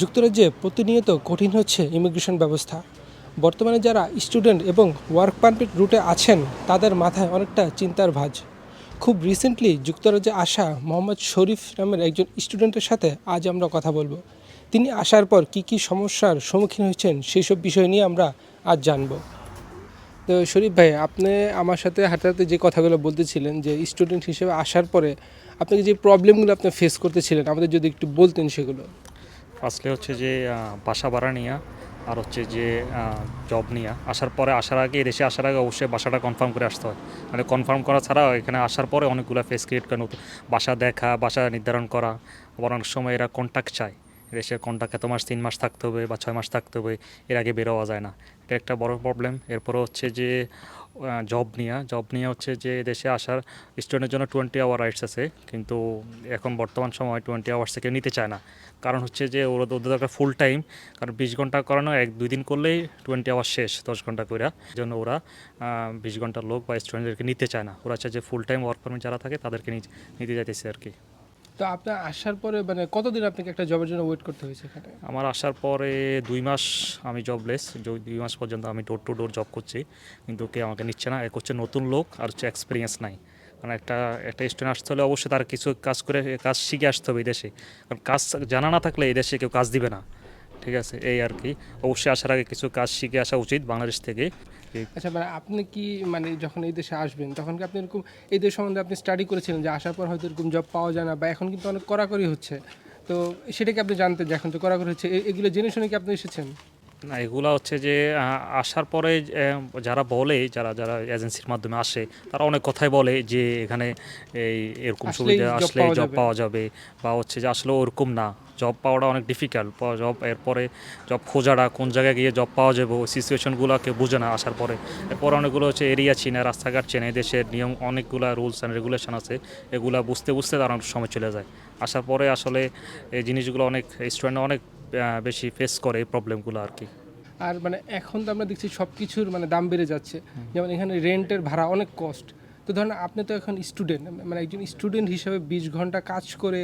যুক্তরাজ্যে প্রতিনিয়ত কঠিন হচ্ছে ইমিগ্রেশন ব্যবস্থা। বর্তমানে যারা স্টুডেন্ট এবং ওয়ার্ক পারমিট রুটে আছেন, তাদের মাথায় অনেকটা চিন্তার ভাঁজ। খুব রিসেন্টলি যুক্তরাজ্যে আসা মোহাম্মদ শরীফ নামের একজন স্টুডেন্টের সাথে আজ আমরা কথা বলব। তিনি আসার পর কি কি সমস্যার সম্মুখীন হয়েছেন সেই সব বিষয় নিয়ে আমরা আজ জানব। তো শরীফ ভাই, আপনি আমার সাথে হাতে হাতে যে কথাগুলো বলতেছিলেন যে স্টুডেন্ট হিসেবে আসার পরে আপনাকে যে প্রবলেমগুলো আপনি ফেস করতেছিলেন, আমাদের যদি একটু বলতেন সেগুলো। ফার্স্টলি হচ্ছে যে বাসা ভাড়া নিয়ে আর হচ্ছে যে জব নিয়ে। আসার পরে, আসার আগে দেশে আসার আগে অবশ্যই বাসাটা কনফার্ম করে আসতে হয়। মানে কনফার্ম করা ছাড়া এখানে আসার পরে অনেকগুলো ফেস ক্রিয়েট করে বাসা দেখা, বাসা নির্ধারণ করা। আবার অনেক সময় এরা কন্ট্যাক্ট চায়। দেশে কন্ট্যাক্ট এত মাস, তিন মাস থাকতে হবে বা ছয় মাস থাকতে হবে, এর আগে বেরোয়া যায় না। এটা একটা বড় প্রবলেম এরপরে হচ্ছে যে জব নিয়ে। জব নিয়ে হচ্ছে যে দেশে আসার স্টুডেন্টের জন্য টোয়েন্টি আওয়ার রাইটস আছে, কিন্তু এখন বর্তমান সময় টোয়েন্টি আওয়ার্স থেকে নিতে চায় না। কারণ হচ্ছে যে ওরা ওদের দরকার ফুল টাইম কারণ বিশ ঘণ্টা করানো এক দুই দিন করলেই টোয়েন্টি আওয়ার শেষ, দশ ঘণ্টা করে জন্য ওরা বিশ ঘণ্টার লোক বা স্টুডেন্টদেরকে নিতে চায় না। ওরা চায় যে ফুল টাইম ওয়ার্ক পারমিট যারা থাকে তাদেরকে নিতে যাইতেছে আর কি। তো আপনার আসার পরে মানে কতদিন আপনাকে একটা জবের জন্য ওয়েট করতে হয়েছে এখানে? আমার আসার পরে দুই মাস আমি জবলেস দুই মাস পর্যন্ত আমি ডোর টু ডোর জব করছি। কিন্তু কেউ আমাকে নিচ্ছে না এক হচ্ছে নতুন লোক আর হচ্ছে এক্সপিরিয়েন্স নাই। কারণ একটা একটা স্টুডেন্ট আসতে হলে অবশ্যই তার কিছু কাজ করে, কাজ শিখে আসতে হবে এই দেশে। কারণ কাজ জানা না থাকলে এই দেশে কেউ কাজ দিবে না। ঠিক আছে, এই আর কি। অবশ্যই আসার আগে কিছু কাজ শিখে আসা উচিত বাংলাদেশ থেকে। আচ্ছা মানে আপনি কি মানে যখন এই দেশে আসবেন তখন কি আপনি এরকম এই দেশ সম্বন্ধে আপনি স্টাডি করেছিলেন যে আসার পর হয়তো এরকম জব পাওয়া যায় না বা এখন কিন্তু অনেক কড়াকড়ি হচ্ছে? তো সেটা কি আপনি জানতেন যে এখন তো কড়াকড়ি হচ্ছে? এগুলো জেনে শুনে কি আপনি এসেছেন? না এগুলা হচ্ছে যে আসার পরে যারা বলে যারা যারা এজেন্সির মাধ্যমে আসে তারা অনেক কথাই বলে যে এখানে এই এরকম সুবিধা আসলে জব পাওয়া যাবে। বা হচ্ছে যে আসলে ওরকম না। জব পাওয়াটা অনেক ডিফিকাল্ট জব এরপরে জব খোঁজাটা কোন জায়গায় গিয়ে জব পাওয়া যাবে, ওই সিচুয়েশনগুলো কেউ বুঝে না আসার পরে। এরপর অনেকগুলো হচ্ছে এরিয়া চিনে, রাস্তাঘাট চেনে দেশের নিয়ম অনেকগুলো রুলস অ্যান্ড রেগুলেশন আছে, এগুলো বুঝতে বুঝতে তার অনেক সময় চলে যায়। আসার পরে আসলে এই জিনিসগুলো অনেক স্টুডেন্ট অনেক বেশি ফেস করে এই প্রবলেমগুলো আর কি। আর মানে এখন তো আমরা দেখছি সব কিছুর মানে দাম বেড়ে যাচ্ছে। যেমন এখানে রেন্টের ভাড়া অনেক কস্ট তো ধরেন আপনি তো এখন স্টুডেন্ট মানে একজন স্টুডেন্ট হিসেবে বিশ ঘণ্টা কাজ করে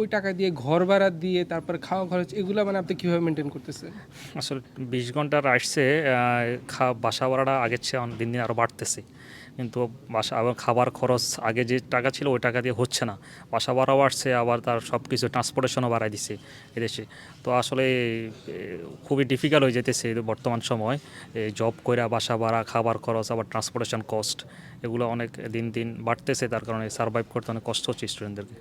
ওই টাকা দিয়ে ঘর ভাড়া দিয়ে তারপর খাওয়া খরচ, এগুলো মানে আপনি কীভাবে মেনটেন করতেছেন? আসলে বিশ ঘণ্টার আসছে খা, বাসা ভাড়াটা আগের চেয়ে দিন দিন আরও বাড়তেছে। কিন্তু বাসা, আবার খাবার খরচ আগে যে টাকা ছিল ওই টাকা দিয়ে হচ্ছে না। বাসা ভাড়াও বাড়ছে আবার তার সব কিছু ট্রান্সপোর্টেশনও বাড়াই দিছে এদেশে। তো আসলে খুবই ডিফিকাল্ট হয়ে যেতেছে বর্তমান সময়। জব কইরা বাসা ভাড়া, খাবার খরচ, আবার ট্রান্সপোর্টেশন কস্ট এগুলো অনেক দিন দিন বাড়তেছে। তার কারণে সার্ভাইভ করতে অনেক কষ্ট হচ্ছে স্টুডেন্টদেরকে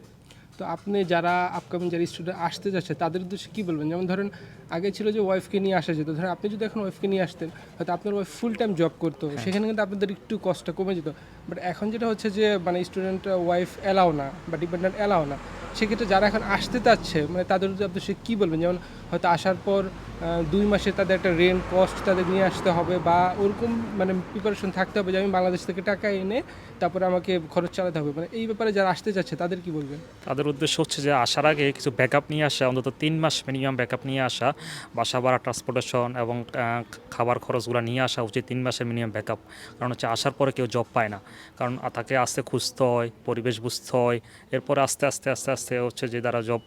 তো আপনি যারা আপকামিং যারা স্টুডেন্ট আসতে যাচ্ছে তাদের উদ্দেশ্যে কী বলবেন? যেমন ধরেন আগে ছিল যে ওয়াইফকে নিয়ে আসা যেত। ধরেন আপনি যদি এখন ওয়াইফকে নিয়ে আসতেন হয়তো আপনার ওয়াইফ ফুল টাইম জব করতো সেখানে কিন্তু আপনাদের একটু কষ্ট কমে যেত। বাট এখন যেটা হচ্ছে যে মানে স্টুডেন্ট ওয়াইফ অ্যালাও না বা ডিপেন্ডেন্ট অ্যালাও না সেক্ষেত্রে যারা এখন আসতে চাচ্ছে মানে তাদের উদ্দেশ্যে কী বলবেন? যেমন হয়তো আসার পর দুই মাসে তাদের একটা রেন্ট কস্ট তাদের নিয়ে আসতে হবে বা ওরকম মানে প্রিপারেশন থাকতে হবে যে আমি বাংলাদেশ থেকে টাকা এনে তারপরে আমাকে খরচ চালাতে হবে। মানে এই ব্যাপারে যারা আসতে যাচ্ছে তাদের কি বলবেন? তাদের উদ্দেশ্য হচ্ছে যে আসার আগে কিছু ব্যাকআপ নিয়ে আসা, অন্তত তিন মাস মিনিমাম ব্যাকআপ নিয়ে আসা, বাসা ভাড়া ট্রান্সপোর্টেশন এবং খাবার খরচগুলো নিয়ে আসা উচিত তিন মাসের মিনিমাম ব্যাকআপ। কারণ হচ্ছে আসার পরে কেউ জব পায় না। কারণ তাকে আস্তে খুঁজতে হয়, পরিবেশ বুঝতে হয়, এরপরে আস্তে আস্তে আস্তে আস্তে হচ্ছে যে তারা জব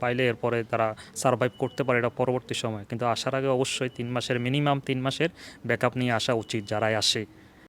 পাইলে এরপরে তারা সার্ভাইভ করতে পারে এটা পরবর্তী সময়। কিন্তু আসার আগে অবশ্যই তিন মাসের মিনিমাম তিন মাসের ব্যাকআপ নিয়ে আসা উচিত যারাই আসে।